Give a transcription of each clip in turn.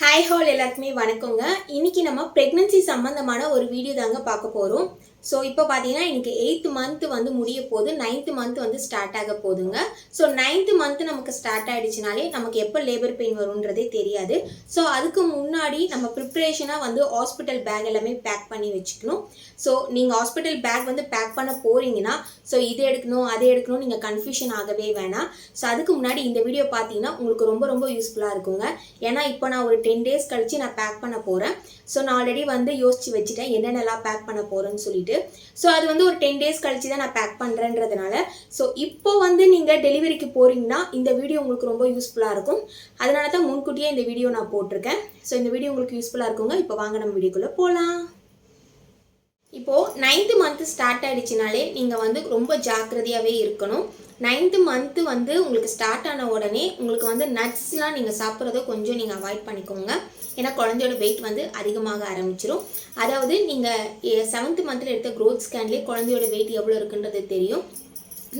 Hi hall எல்லாருக்குமே வணக்கங்க. இன்னைக்கு நம்ம ப்ரெக்னன்சி சம்மந்தமான ஒரு வீடியோ தாங்க பார்க்க போகிறோம் ஸோ இப்போ பார்த்தீங்கன்னா எனக்கு எயித்து மந்த் வந்து முடிய போகுது. நைன்த்து மந்த் வந்து ஸ்டார்ட் ஆக போகுதுங்க. ஸோ நைன்த்து மந்த் நமக்கு ஸ்டார்ட் ஆகிடுச்சினாலே நமக்கு எப்போ லேபர் பெயின் வரும்ன்றதே தெரியாது. ஸோ அதுக்கு முன்னாடி நம்ம ப்ரிப்ரேஷனாக வந்து ஹாஸ்பிட்டல் பேக் எல்லாமே பேக் பண்ணி வச்சுக்கணும். ஸோ நீங்கள் ஹாஸ்பிட்டல் பேக் வந்து பேக் பண்ண போகிறீங்கன்னா ஸோ இது எடுக்கணும் அதை எடுக்கணும் நீங்கள் கன்ஃபியூஷன் ஆகவே வேணாம். ஸோ அதுக்கு முன்னாடி இந்த வீடியோ பார்த்தீங்கன்னா உங்களுக்கு ரொம்ப ரொம்ப யூஸ்ஃபுல்லாக இருக்குங்க. ஏன்னா இப்போ நான் ஒரு டென் டேஸ் கழித்து நான் பேக் பண்ண போகிறேன் ஸோ நான் ஆல்ரெடி வந்து யோசிச்சு வச்சுட்டேன் என்னென்னலாம் பேக் பண்ண போகிறேன்னு சொல்லிட்டு. ஸோ அது வந்து ஒரு டென் டேஸ் கழிச்சு தான் நான் பேக் பண்ணுறேன்றதுனால ஸோ இப்போ வந்து நீங்கள் டெலிவரிக்கு போகிறீங்கன்னா இந்த வீடியோ உங்களுக்கு ரொம்ப யூஸ்ஃபுல்லாக இருக்கும். அதனால தான் முன்கூட்டியே இந்த வீடியோ நான் போட்டிருக்கேன். ஸோ இந்த வீடியோ உங்களுக்கு யூஸ்ஃபுல்லாக இருக்குங்க. இப்போ வாங்க நம்ம வீடியோக்குள்ளே போகலாம் இப்போது நைன்த்து மந்த்து ஸ்டார்ட் ஆகிடுச்சினாலே நீங்கள் வந்து ரொம்ப ஜாக்கிரதையாகவே இருக்கணும். நைன்த்து மந்த்து வந்து உங்களுக்கு ஸ்டார்ட் ஆன உடனே உங்களுக்கு வந்து நட்ஸ்லாம் நீங்கள் சாப்பிட்றத கொஞ்சம் நீங்கள் அவாய்ட் பண்ணிக்கோங்க. ஏன்னா குழந்தையோட வெயிட் வந்து அதிகமாக ஆரம்பிச்சிடும் அதாவது நீங்கள் செவன்த் மந்த்தில் எடுத்த க்ரோத் ஸ்கேன்லேயே குழந்தையோட வெயிட் எவ்வளோ இருக்குன்றது தெரியும்.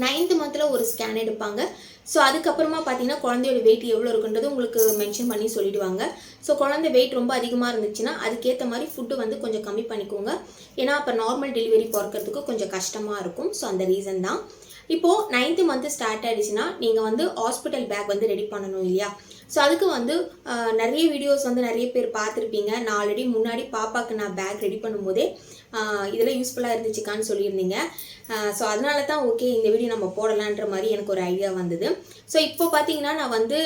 நைன்த் மந்தில் ஒரு ஸ்கேன் எடுப்பாங்க. ஸோ அதுக்கப்புறமா பார்த்தீங்கன்னா குழந்தையோட வெயிட் எவ்வளோ இருக்குன்றது உங்களுக்கு மென்ஷன் பண்ணி சொல்லிடுவாங்க. ஸோ குழந்தை வெயிட் ரொம்ப அதிகமாக இருந்துச்சுன்னா அதுக்கேற்ற மாதிரி ஃபுட்டு வந்து கொஞ்சம் கம்மி பண்ணிக்கோங்க. ஏன்னா அப்போ நார்மல் டெலிவரி பிறக்கிறதுக்கு கொஞ்சம் கஷ்டமாக இருக்கும். ஸோ அந்த ரீசன் தான். இப்போது நைன்த்து மந்த்து ஸ்டார்ட் ஆயிடுச்சுன்னா நீங்கள் வந்து ஹாஸ்பிட்டல் பேக் வந்து ரெடி பண்ணணும் இல்லையா? ஸோ அதுக்கு வந்து நிறைய வீடியோஸ் வந்து நிறைய பேர் பார்த்துருப்பீங்க. நான் ஆல்ரெடி முன்னாடி பாப்பாவுக்கு நான் பேக் ரெடி பண்ணும்போதே இதெல்லாம் யூஸ்ஃபுல்லாக இருந்துச்சுக்கான்னு சொல்லியிருந்தீங்க. ஸோ அதனால தான் ஓகே இந்த வீடியோ நம்ம போடலான்ற மாதிரி எனக்கு ஒரு ஐடியா வந்தது. ஸோ இப்போ பார்த்தீங்கன்னா நான் வந்து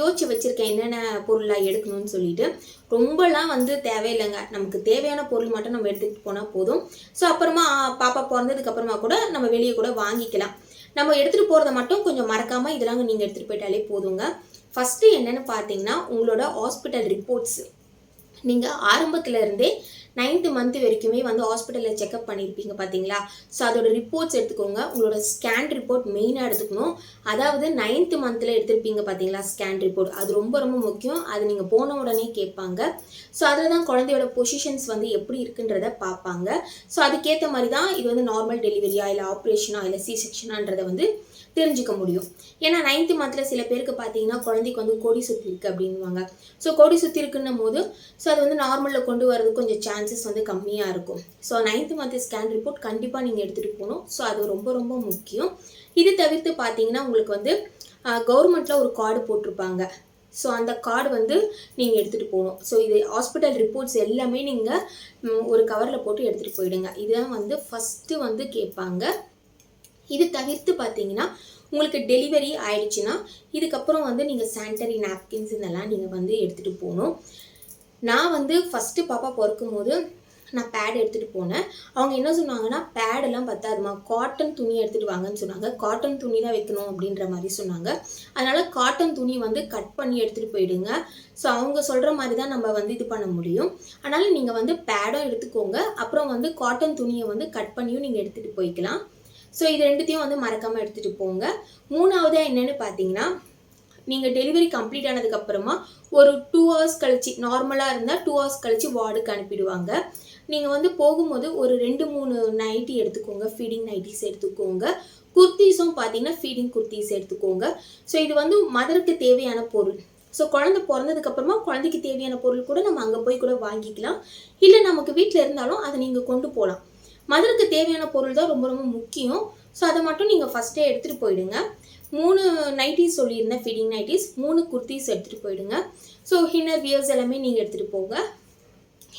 யோசிச்சு வச்சுருக்கேன் என்னென்ன பொருளாக எடுக்கணும்னு சொல்லிட்டு. ரொம்பலாம் வந்து தேவையில்லைங்க. நமக்கு தேவையான பொருள் மட்டும் நம்ம எடுத்துகிட்டு போனால் போதும். ஸோ அப்புறமா பாப்பா பிறந்ததுக்கு அப்புறமா கூட நம்ம வெளியே கூட வாங்கிக்கலாம். நம்ம எடுத்துகிட்டு போகிறத மட்டும் கொஞ்சம் மறக்காமல் இதெல்லாம் நீங்கள் எடுத்துகிட்டு போயிட்டாலே போதுங்க. ஃபஸ்ட்டு என்னென்னு பார்த்தீங்கன்னா உங்களோட ஹாஸ்பிட்டல் ரிப்போர்ட்ஸ் நீங்கள் ஆரம்பத்துலேருந்தே நைன்த்து மந்த் வரைக்குமே வந்து ஹாஸ்பிட்டலில் செக்அப் பண்ணியிருப்பீங்க பார்த்தீங்களா ஸோ அதோட ரிப்போர்ட்ஸ் எடுத்துக்கோங்க. உங்களோட ஸ்கேன் ரிப்போர்ட் மெயினாக எடுத்துக்கணும். அதாவது நைன்த்து மந்தில் எடுத்திருப்பீங்க பார்த்தீங்களா ஸ்கேன் ரிப்போர்ட் அது ரொம்ப ரொம்ப முக்கியம். அது நீங்கள் போன உடனே கேட்பாங்க. ஸோ அதில் தான் குழந்தையோட பொசிஷன்ஸ் வந்து எப்படி இருக்குன்றத பார்ப்பாங்க. ஸோ அதுக்கேற்ற மாதிரி தான் இது வந்து நார்மல் டெலிவரியா இல்லை ஆப்ரேஷனா இல்லை சி செக்ஷனான்றதை வந்து தெரிஞ்சுக்க முடியும். ஏன்னா நைன்த்து மந்தில் சில பேருக்கு பார்த்தீங்கன்னா குழந்தைக்கு வந்து கொடி சுற்றி இருக்குது அப்படின்வாங்க ஸோ கொடி சுற்றி இருக்குன்னும் போது ஸோ அது வந்து நார்மலில் கொண்டு வரது கொஞ்சம் சான்சஸ் வந்து கம்மியாக இருக்கும். So ninth month scan report கண்டிப்பாக நீங்கள் எடுத்துகிட்டு போகணும். ஸோ அது ரொம்ப ரொம்ப முக்கியம். இது தவிர்த்து பார்த்தீங்கன்னா உங்களுக்கு வந்து கவர்மெண்ட்டில் ஒரு கார்டு போட்டிருப்பாங்க. ஸோ அந்த கார்டு வந்து நீங்கள் எடுத்துகிட்டு போகணும். ஸோ இது ஹாஸ்பிட்டல் ரிப்போர்ட்ஸ் எல்லாமே நீங்கள் ஒரு கவரில் போட்டு எடுத்துகிட்டு போயிடுங்க. இதுதான் வந்து ஃபஸ்ட்டு வந்து கேட்பாங்க. இது தவிர்த்து பார்த்தீங்கன்னா உங்களுக்கு டெலிவரி ஆயிடுச்சுன்னா இதுக்கப்புறம் வந்து நீங்கள் சானிட்டரி நாப்கின்ஸ் இதெல்லாம் நீங்கள் வந்து எடுத்துகிட்டு போகணும். நான் வந்து ஃபஸ்ட்டு பாப்பா பிறக்கும் போது நான் பேட் எடுத்துகிட்டு போனேன். அவங்க என்ன சொன்னாங்கன்னா பேடெல்லாம் பத்தாதுமா காட்டன் துணி எடுத்துகிட்டு வாங்கன்னு சொன்னாங்க. காட்டன் துணி தான் வைக்கணும் அப்படின்ற மாதிரி சொன்னாங்க. அதனால் காட்டன் துணி வந்து கட் பண்ணி எடுத்துகிட்டு போயிடுங்க. ஸோ அவங்க சொல்கிற மாதிரி தான் நம்ம வந்து இது பண்ண முடியும். அதனால் நீங்கள் வந்து பேடும் எடுத்துக்கோங்க. அப்புறம் வந்து காட்டன் துணியை வந்து கட் பண்ணியும் நீங்கள் எடுத்துகிட்டு போய்க்கலாம். ஸோ இது ரெண்டுத்தையும் வந்து மறக்காமல் எடுத்துகிட்டு போங்க. மூணாவதாக என்னென்னு பார்த்தீங்கன்னா நீங்கள் டெலிவரி கம்ப்ளீட் ஆனதுக்கப்புறமா ஒரு டூ ஹவர்ஸ் கழிச்சு நார்மலாக இருந்தால் டூ ஹவர்ஸ் கழிச்சு வார்டுக்கு அனுப்பிடுவாங்க. நீங்கள் வந்து போகும்போது ஒரு ரெண்டு மூணு நைட்டி எடுத்துக்கோங்க. ஃபீடிங் நைட்டிஸ் எடுத்துக்கோங்க. குர்த்தீஸும் பார்த்தீங்கன்னா ஃபீடிங் குர்த்தீஸ் எடுத்துக்கோங்க. ஸோ இது வந்து மதருக்கு தேவையான பொருள். ஸோ குழந்தை பிறந்ததுக்கப்புறமா குழந்தைக்கு தேவையான பொருள் கூட நம்ம அங்கே போய் கூட வாங்கிக்கலாம். இல்லை நமக்கு வீட்டில் இருந்தாலும் அதை நீங்கள் கொண்டு போகலாம் மதருக்கு தேவையான பொருள் தான் ரொம்ப ரொம்ப முக்கியம். ஸோ அதை மட்டும் நீங்கள் ஃபஸ்ட்டே எடுத்துகிட்டு போயிடுங்க. மூணு நைட்டிஸ் சொல்லியிருந்தேன் ஃபிட்டிங் நைட்டிஸ் மூணு குர்த்திஸ் எடுத்துகிட்டு போயிடுங்க. ஸோ ஹின்னர் வியர்ஸ் எல்லாமே நீங்கள் எடுத்துகிட்டு போங்க.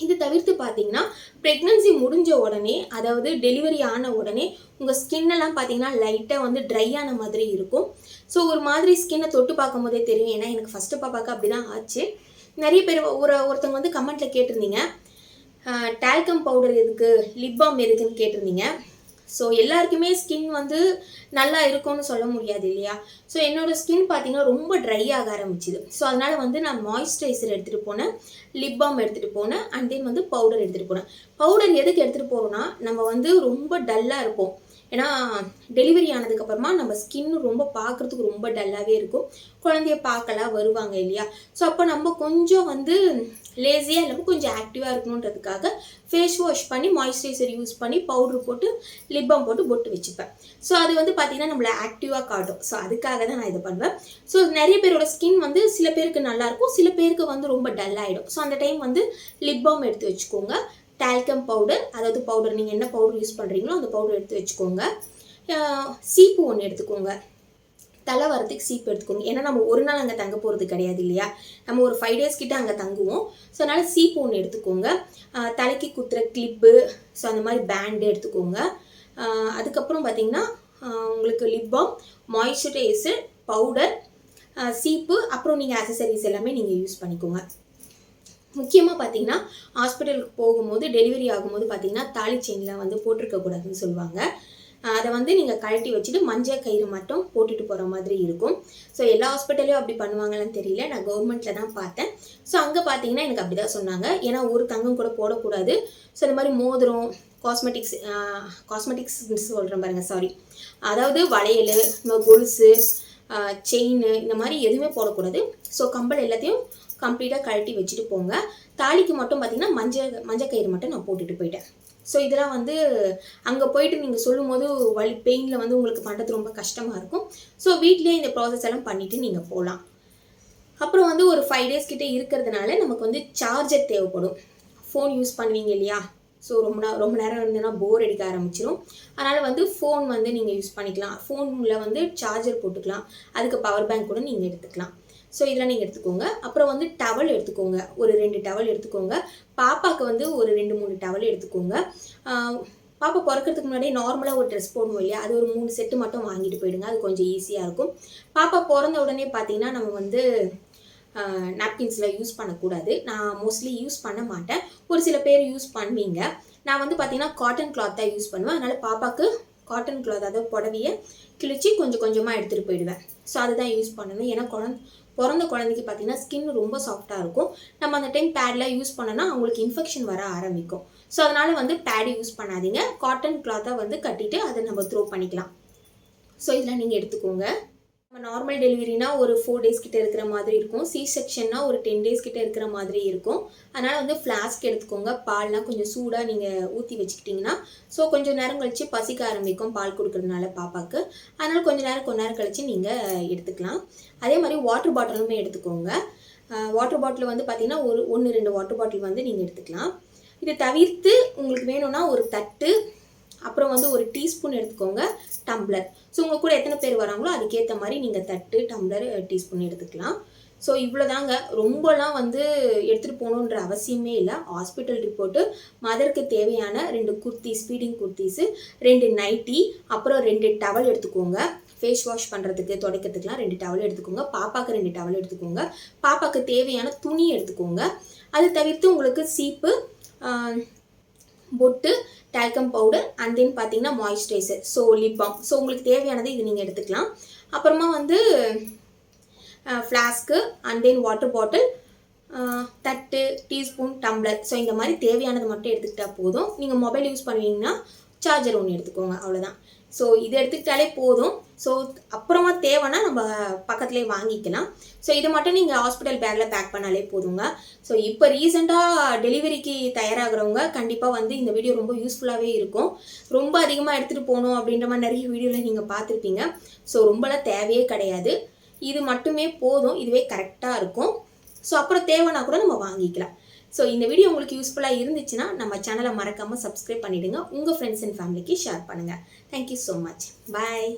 இது தவிர்த்து பார்த்தீங்கன்னா ப்ரெக்னன்சி முடிஞ்ச உடனே அதாவது டெலிவரி ஆன உடனே உங்கள் ஸ்கின்னெல்லாம் பார்த்தீங்கன்னா லைட்டாக வந்து ட்ரை ஆன மாதிரி இருக்கும். ஸோ ஒரு மாதிரி ஸ்கின்னை தொட்டு பார்க்கும் போதே தெரியும். ஏன்னா எனக்கு ஃபஸ்ட்டு பாப்பாக்கு அப்படி தான் ஆச்சு. நிறைய பேர் ஒரு ஒருத்தவங்க வந்து கமெண்ட்டில் கேட்டிருந்தீங்க டால்கம் பவுடர் எதுக்கு? லிப் பாம் எதுக்குன்னு கேட்டிருந்தீங்க. ஸோ எல்லாருக்குமே ஸ்கின் வந்து நல்லா இருக்கும்னு சொல்ல முடியாது இல்லையா? ஸோ என்னோடய ஸ்கின் பார்த்தீங்கன்னா ரொம்ப ட்ரை ஆக ஆரம்பிச்சிது. ஸோ அதனால் வந்து நான் மாய்ஸ்சரைசர் எடுத்துகிட்டு போனேன் லிப் பாம் எடுத்துகிட்டு போனேன் அண்ட் தென் வந்து பவுடர் எடுத்துகிட்டு போனேன். பவுடர் எதுக்கு எடுத்துகிட்டு போகிறோன்னா நம்ம வந்து ரொம்ப டல்லாக இருப்போம். ஏன்னா டெலிவரி ஆனதுக்கப்புறமா நம்ம ஸ்கின் ரொம்ப பார்க்குறதுக்கு ரொம்ப டல்லாகவே இருக்கும். குழந்தைய பார்க்கலாம் வருவாங்க இல்லையா? ஸோ அப்போ நம்ம கொஞ்சம் வந்து லேசியாக இல்லாமல் கொஞ்சம் ஆக்டிவாக இருக்கணுன்றதுக்காக ஃபேஸ் வாஷ் பண்ணி மாய்ஸ்சரைசர் யூஸ் பண்ணி பவுட்ரு போட்டு லிப்பம் போட்டு பொட்டு வச்சுப்பேன். ஸோ அது வந்து பார்த்திங்கன்னா நம்மளை ஆக்டிவாக காட்டும். ஸோ அதுக்காக தான் நான் இதை பண்ணுவேன். ஸோ நிறைய பேரோட ஸ்கின் வந்து சில பேருக்கு நல்லாயிருக்கும் சில பேருக்கு வந்து ரொம்ப டல் ஆகிடும் ஸோ அந்த டைம் வந்து லிப் பாம் எடுத்து வச்சுக்கோங்க. டால்கம் பவுடர் அதாவது பவுடர் நீங்கள் என்ன பவுடர் யூஸ் பண்ணுறீங்களோ அந்த பவுடர் எடுத்து வச்சுக்கோங்க. சீப்பு ஒன்று எடுத்துக்கோங்க. தலை வரத்துக்கு சீப்பு எடுத்துக்கோங்க. ஏன்னா நம்ம ஒரு நாள் அங்கே தங்க போகிறது கிடையாது இல்லையா? நம்ம ஒரு ஃபைவ் டேஸ் கிட்ட அங்கே தங்குவோம். ஸோ அதனால் சீப்பு ஒன்று எடுத்துக்கோங்க. தலைக்கு குத்துற கிளிப்பு ஸோ அந்த மாதிரி பேண்டு எடுத்துக்கோங்க. அதுக்கப்புறம் பார்த்தீங்கன்னா உங்களுக்கு லிப் பாம் மாய்ஸ்சரைசர் பவுடர் சீப்பு அப்புறம் நீங்கள் அசசரிஸ் எல்லாமே நீங்கள் யூஸ் பண்ணிக்கோங்க. முக்கியமாக பார்த்தீங்கன்னா ஹாஸ்பிட்டலுக்கு போகும்போது டெலிவரி ஆகும்போது பார்த்தீங்கன்னா தாலி செயின்லாம் வந்து போட்டிருக்கக்கூடாதுன்னு சொல்லுவாங்க. அதை வந்து நீங்கள் கழட்டி வச்சுட்டு மஞ்சள் கயிறு மட்டும் போட்டுட்டு போகிற மாதிரி இருக்கும். ஸோ எல்லா ஹாஸ்பிட்டலையும் அப்படி பண்ணுவாங்களான்னு தெரியல. நான் கவர்மெண்ட்டில் தான் பார்த்தேன். ஸோ அங்கே பார்த்தீங்கன்னா எனக்கு அப்படி தான் சொன்னாங்க. ஏன்னா ஒரு தங்கம் கூட போடக்கூடாது. ஸோ இந்த மாதிரி மோதிரம் காஸ்மெட்டிக்ஸ் காஸ்மெட்டிக்ஸ் சொல்கிறேன் பாருங்க சாரி அதாவது வளையல் இந்த கொலுசு செயின் இந்த மாதிரி எதுவுமே போடக்கூடாது. ஸோ கம்பல் எல்லாத்தையும் கம்ப்ளீட்டாக கழட்டி வச்சுட்டு போங்க. தாலிக்கு மட்டும் பார்த்தீங்கன்னா மஞ்சள் மஞ்சள் கயிறு மட்டும் நான் போட்டுட்டு போயிட்டேன். ஸோ இதெல்லாம் வந்து அங்கே போயிட்டு நீங்கள் சொல்லும்போது வலி பெயினில் வந்து உங்களுக்கு பண்ணுறது ரொம்ப கஷ்டமாக இருக்கும். ஸோ வீட்லேயே இந்த ப்ராசஸ் எல்லாம் பண்ணிவிட்டு நீங்கள் போகலாம் அப்புறம் வந்து ஒரு ஃபைவ் டேஸ் கிட்டே இருக்கிறதுனால நமக்கு வந்து சார்ஜர் தேவைப்படும். ஃபோன் யூஸ் பண்ணுவீங்க இல்லையா? ஸோ ரொம்ப நேரம் ரொம்ப நேரம் இருந்ததுன்னா போர் அடிக்க ஆரம்பிச்சிடும் அதனால் வந்து ஃபோன் வந்து நீங்கள் யூஸ் பண்ணிக்கலாம். ஃபோனில் வந்து சார்ஜர் போட்டுக்கலாம். அதுக்கு பவர் பேங்க் கூட நீங்கள் எடுத்துக்கலாம். ஸோ இதெல்லாம் நீங்கள் எடுத்துக்கோங்க. அப்புறம் வந்து டவல் எடுத்துக்கோங்க. ஒரு ரெண்டு டவல் எடுத்துக்கோங்க. பாப்பாவுக்கு வந்து ஒரு ரெண்டு மூணு டவல் எடுத்துக்கோங்க. பாப்பா பிறக்கிறதுக்கு முன்னாடி நார்மலாக ஒரு ட்ரெஸ் போடணும் இல்லையா? அது ஒரு மூணு செட்டு மட்டும் வாங்கிட்டு போயிடுங்க. அது கொஞ்சம் ஈஸியாக இருக்கும். பாப்பா பிறந்த உடனே பார்த்தீங்கன்னா நம்ம வந்து நாப்கின்ஸில் யூஸ் பண்ணக்கூடாது. நான் மோஸ்ட்லி யூஸ் பண்ண மாட்டேன். ஒரு சில பேர் யூஸ் பண்ணுவீங்க. நான் வந்து பார்த்தீங்கன்னா காட்டன் கிளாத் தான் யூஸ் பண்ணுவேன். அதனால் பாப்பாவுக்கு காட்டன் கிளாத் அதாவது புடவையை கிழிச்சு கொஞ்சம் கொஞ்சமாக எடுத்துகிட்டு போயிடுவேன். ஸோ அதுதான் யூஸ் பண்ணணும். ஏன்னா குழந்த பிறந்த குழந்தைக்கு பார்த்தீங்கன்னா ஸ்கின் ரொம்ப சாஃப்டாக இருக்கும். நம்ம அந்த டைம் பேட்லாம் யூஸ் பண்ணோன்னா அவங்களுக்கு இன்ஃபெக்ஷன் வர ஆரம்பிக்கும். ஸோ அதனால் வந்து பேடு யூஸ் பண்ணாதீங்க. காட்டன் கிளாத்தை வந்து கட்டிட்டு அதை நம்ம த்ரோ பண்ணிக்கலாம். ஸோ இதெல்லாம் நீங்கள் எடுத்துக்கோங்க. இப்போ நார்மல் டெலிவரினா ஒரு ஃபோர் டேஸ் கிட்ட இருக்கிற மாதிரி இருக்கும். சி செக்ஷன்னா ஒரு டென் டேஸ் கிட்ட இருக்கிற மாதிரி இருக்கும். அதனால் வந்து ஃப்ளாஸ்க் எடுத்துக்கோங்க. பால்லாம் கொஞ்சம் சூடாக நீங்கள் ஊற்றி வச்சுக்கிட்டிங்கன்னா ஸோ கொஞ்சம் நேரம் கழித்து பசிக்க ஆரம்பிக்கும் பால் கொடுக்கறதுனால பாப்பாவுக்கு அதனால் கொஞ்ச நேரம் கொஞ்ச நேரம் கழித்து நீங்கள் எடுத்துக்கலாம். அதே மாதிரி வாட்டர் பாட்டிலுமே எடுத்துக்கோங்க. வாட்டர் பாட்டில் வந்து பார்த்தீங்கன்னா ஒரு ஒன்று ரெண்டு வாட்டர் பாட்டில் வந்து நீங்கள் எடுத்துக்கலாம். இதை தவிர்த்து உங்களுக்கு வேணும்னா ஒரு தட்டு அப்புறம் வந்து ஒரு டீஸ்பூன் எடுத்துக்கோங்க டம்ளர் ஸோ உங்கள் கூட எத்தனை பேர் வராங்களோ அதுக்கேற்ற மாதிரி நீங்கள் தட்டு டம்ளர் டீஸ்பூன் எடுத்துக்கலாம். ஸோ இவ்வளோதாங்க ரொம்பலாம் வந்து எடுத்துகிட்டு போகணுன்ற அவசியமே இல்லை. ஹாஸ்பிட்டல் ரிப்போர்ட்டு மதருக்கு தேவையான ரெண்டு குர்த்திஸ் ஃபீடிங் குர்த்திஸு ரெண்டு நைட்டி அப்புறம் ரெண்டு டவல் எடுத்துக்கோங்க. ஃபேஸ் வாஷ் பண்ணுறதுக்கு துடைக்கிறதுக்குலாம் ரெண்டு டவல் எடுத்துக்கோங்க. பாப்பாவுக்கு ரெண்டு டவல் எடுத்துக்கோங்க. பாப்பாவுக்கு தேவையான துணி எடுத்துக்கோங்க. அது தவிர்த்து உங்களுக்கு சீப்பு பொட்டு டால்கம் பவுடர் அண்ட் தென் பார்த்தீங்கன்னா moisturiser so lip balm so உங்களுக்கு தேவையானது இது நீங்கள் எடுத்துக்கலாம். அப்புறமா வந்து flask and then water bottle தட்டு டீஸ்பூன் டம்ளர் ஸோ இந்த மாதிரி தேவையானது மட்டும் எடுத்துக்கிட்டால் போதும். நீங்கள் மொபைல் யூஸ் பண்ணுவீங்கன்னா சார்ஜர் ஒன்று எடுத்துக்கோங்க அவ்வளோதான் ஸோ இது எடுத்துக்கிட்டாலே போதும். ஸோ அப்புறமா தேவைன்னா நம்ம பக்கத்துலேயே வாங்கிக்கலாம். ஸோ இதை மட்டும் நீங்கள் ஹாஸ்பிட்டல் பேக்கில் பேக் பண்ணாலே போதுங்க. ஸோ இப்போ ரீசெண்டாக டெலிவரிக்கு தயாராகிறவங்க கண்டிப்பாக வந்து இந்த வீடியோ ரொம்ப யூஸ்ஃபுல்லாகவே இருக்கும். ரொம்ப அதிகமாக எடுத்துகிட்டு போகணும் அப்படின்ற மாதிரி நிறைய வீடியோவில் நீங்கள் பார்த்துருப்பீங்க. ஸோ ரொம்பலாம் தேவையே கிடையாது. இது மட்டுமே போதும். இதுவே கரெக்டாக இருக்கும். ஸோ அப்புறம் தேவைன்னா கூட நம்ம வாங்கிக்கலாம். ஸோ இந்த வீடியோ உங்களுக்கு யூஸ்ஃபுல்லாக இருந்துச்சுன்னா நம்ம சேனலை மறக்காமல் சப்ஸ்கிரைப் பண்ணிவிடுங்க உங்கள் ஃப்ரெண்ட்ஸ் அண்ட் ஃபேமிலிக்கு ஷேர் பண்ணுங்கள் thank you so much bye